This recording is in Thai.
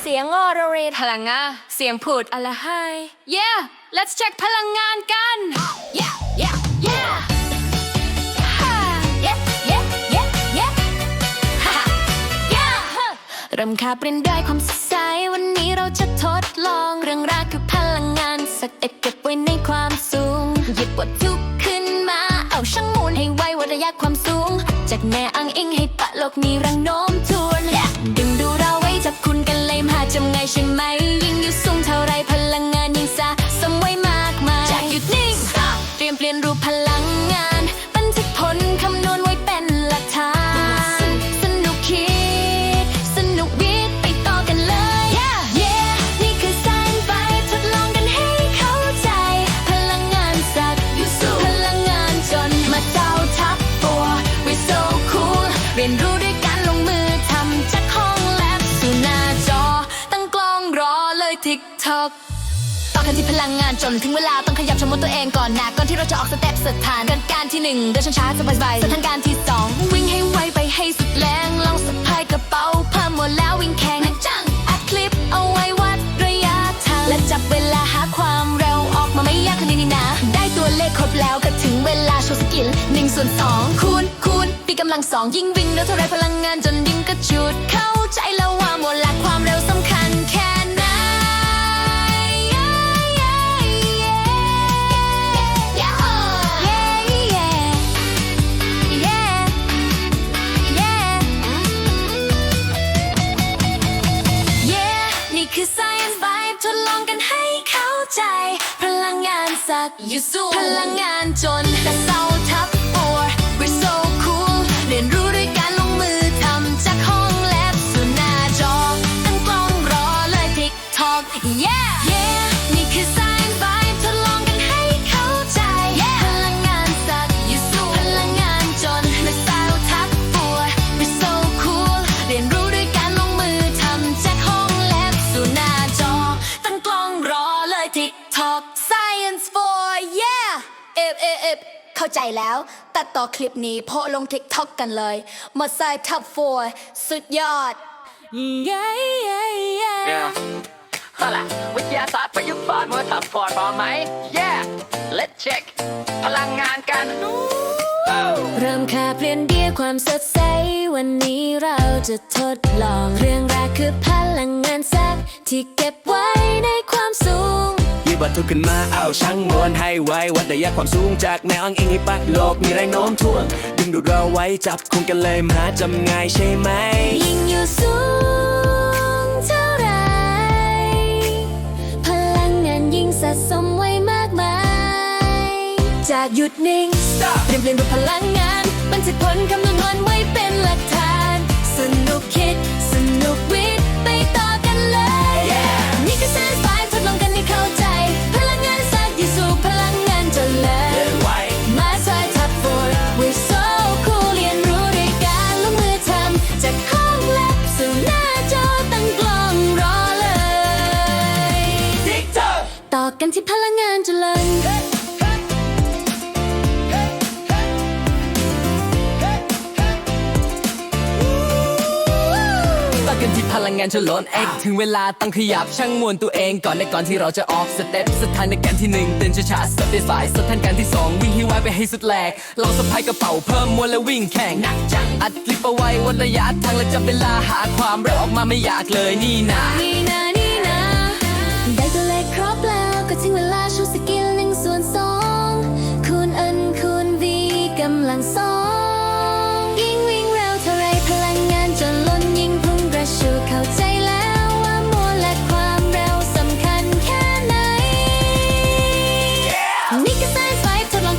เสียงออโรเรพลังงานเสียงพูดอะไรให้ yeah let's check พลังงานกัน yeah yeah yeah ฮ่า yeah yeah yeah yeah ฮ่า yeah เริ่มค่าเปลี่ยนด้วยความสดใส วันนี้เราจะทดลอง เรื่องราวคือพลังงาน สักเอ็ดเก็บไว้ในความสูง หยิบวัตถุขึ้นมา เอาช่างหมุนให้ไววัดระยะความสูง จากแม่อังอิงให้ปะโลกมีแรงโน้มถ่วงดึงดูเราไว้จับ คุณกันเลยมหาจำไงใช่ไหม ยิ่งอยู่สูงเท่าไรพลังงานยิ่งสะสมไว้มากมายจากหยุดนิ่ง เตรียมเปลี่ยนรูปพลัง อเลย TikTok ต่อกันที่พลังงานจนถึงเวลาต้องขยับชมมดตัวเองก่อนนะก่อนที่เราจะออกสเต็ปสถานการที่หนึ่งเดินช้าๆสบายๆสถานการณ์ที่สองวิ่งให้ไวไปให้สุดแรงลองสะพายกระเป๋าเพิ่มหมดแล้ววิ่งแข่งจังอัดคลิปเอาไว้วัดระยะทางและจับเวลาหาความเร็วออกมาไม่ยากขนาดนี้นะ ได้ตัวเลขครบแล้วก็ถึงเวลาโชว์สกิลหนึ่งส่วนสองคูณคูณปีกำลังสองยิ่งวิ่งเร็วเท่าไรพลังงานจน นี่คือ Science Vibe ทดลองกันให้เข้าใจ พลังงานสักอยู่สู้พลังงานจนแต่เศร้าทับ or we're so cool เรียนรู้ด้วยการลงมือทำจากห้องแลบสู่หน้าจอตั้งกล้องรอเลย TikTok yeah เอฟเอฟเอฟเข้าใจแล้ว ตัดต่อคลิปนี้โพสต์ลง TikTok กันเลยหมดสายทับ4สุดยอด yeah yeah yeah Yeah เอาล่ะวิทยาศาสตร์ประยุกต์ฟอร์ดมือทับฟอร์ดพอไหม Yeah Let's check พลังงานกัน เริ่มแค่เปลี่ยนเดียความสดใส วันนี้เราจะทดลอง เรื่องแรกคือพลังงานแทรกที่เก็บ งหยิบวัตถุขึ้นมาเอาช่างมวลให้ไววัดระยะความสูงจากแนวอังอิงให้ปักโลกมีแรงโน้มถ่วง ดึงดูดเราไว้จับคุมกันเลยมหาจำง่ายใช่ไหม ยิ่งอยู่สูงเท่าไร พลังงานยิ่งสะสมไว้มากมาย จากหยุดนิ่งเปลี่ยนเปลี่ยนรูปพลังงานบันทึกผลคำนวณมันไว้เป็นหลักฐาน ที่พลังงานเจริญต่อกันที่พลังงานชนลนเอ็กถึงเวลาต้องขยับช่างมวลตัวเองก่อนในก่อนที่เราจะออกสเต็ปสถานการณ์ที่หนึ่งเดินช้าๆสเต็ปสายสถานการณ์ที่สองวิ่งให้ไวไปให้สุดแหลกลองสะพายกระเป๋าเพิ่มมวลและวิ่งแข่งหนักจังอัดคลิปเอาไว้วัดระยะทางและจับเวลาหาความเร็วออกมาไม่อยากเลยนี่นะนี่นะนี่านสองยิ่งวิ่งเร็วเท่าไรพลังงานจะล้นยิ่งพุ่งกระชูเข้าใจแล้วว่ามัวและความเร็วสำคัญแค่ไหนนี่ก็สายไฟทดลอง